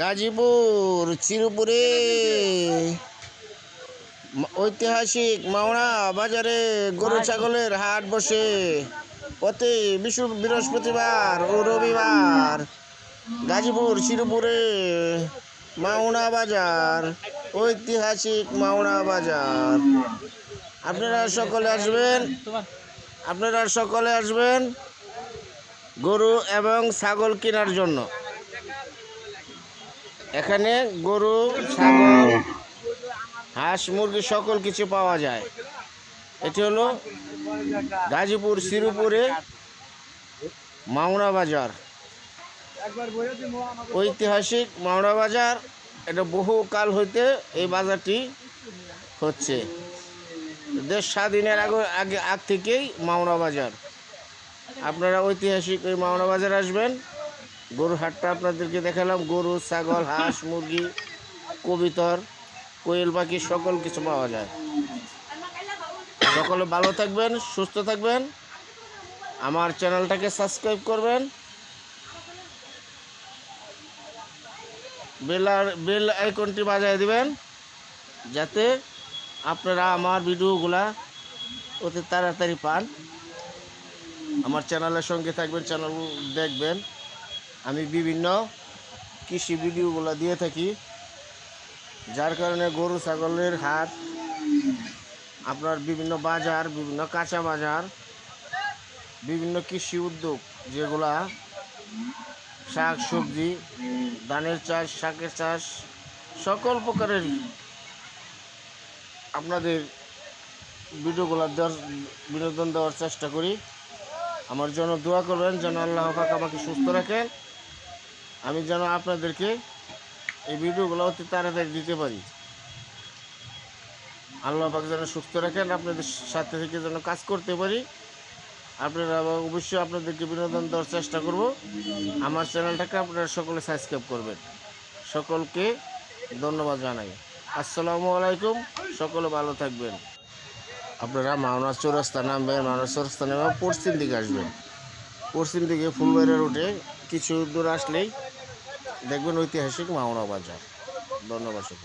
গাজীপুর চিরুপুরে। ঐতিহাসিক মাওনা বাজারে গরু ছাগলের হাট বসে। প্রতি বিশ্ব বৃহস্পতিবার ও রবিবার গাজীপুর চিরুপুরে মাওনা বাজার ঐতিহাসিক মাওনা বাজার। আপনারা সকলে আসবেন। আপনারা সকলে আসবেন গরু এবং ছাগল কেনার জন্য। এখানে গরু, ছাগল, হাঁস, মুরগি সকল কিছু পাওয়া যায়। এটি হলো গাজীপুর শিরুপুরে মাওনা বাজার। ঐতিহাসিক মাওনা বাজার, এটা বহু কাল হইতে এই বাজারটি হচ্ছে। দেশ স্বাধীনের আগে আগে, আগ থেকেই মাওনা বাজার। আপনারা ঐতিহাসিক ওই মাওনা বাজার আসবেন। গরুর হাটটা আপনাদেরকে দেখালাম। গরু, ছাগল, হাঁস, মুরগি, কবিতর, কোয়েল পাখি, সকল কিছু পাওয়া যায়। সকলে ভালো থাকবেন, সুস্থ থাকবেন। আমার চ্যানেলটাকে সাবস্ক্রাইব করবেন। বেল বেল আইকনটি বাজায় দিবেন, যাতে আপনারা আমার ভিডিওগুলা অতি তাড়াতাড়ি পান। আমার চ্যানেলের সঙ্গে থাকবেন, চ্যানেল দেখবেন। আমি বিভিন্ন কৃষি ভিডিওগুলো দিয়ে থাকি, যার কারণে গরু, ছাগলের হাট, আপনার বিভিন্ন বাজার, বিভিন্ন কাঁচা বাজার, বিভিন্ন কৃষি উদ্যোগ, যেগুলা শাক, সবজি, ধানের চাষ, শাকের চাষ, সকল প্রকারের আপনাদের ভিডিওগুলো দেওয়ার, বিনোদন দেওয়ার চেষ্টা করি। আমার জন্য দোয়া করবেন, যেন আল্লাহ পাক আমাকে সুস্থ রাখেন। আমি যেন আপনাদেরকে এই ভিডিওগুলো অতি তাড়াতাড়ি দিতে পারি। আল্লাহ পাক যেন সুস্থ রাখেন, আপনাদের সাথে থেকে যেন কাজ করতে পারি। আপনারা অবশ্যই আপনাদেরকে বিনোদন দেওয়ার চেষ্টা করব। আমার চ্যানেলটাকে আপনারা সকলে সাবস্ক্রাইব করবেন। সকলকে ধন্যবাদ জানাই। আসসালামু আলাইকুম, সকলে ভালো থাকবেন। আপনারা মাওনা চৌরাস্তা নামবেন মাওনা চৌরাস্তা নেমে পশ্চিম দিকে আসবেন। পশ্চিম দিকে ফুলবাড়িয়া রোডে কিছু দূর আসলেই দেখবেন ঐতিহাসিক মাওনা বাজার ধন্যবাদ।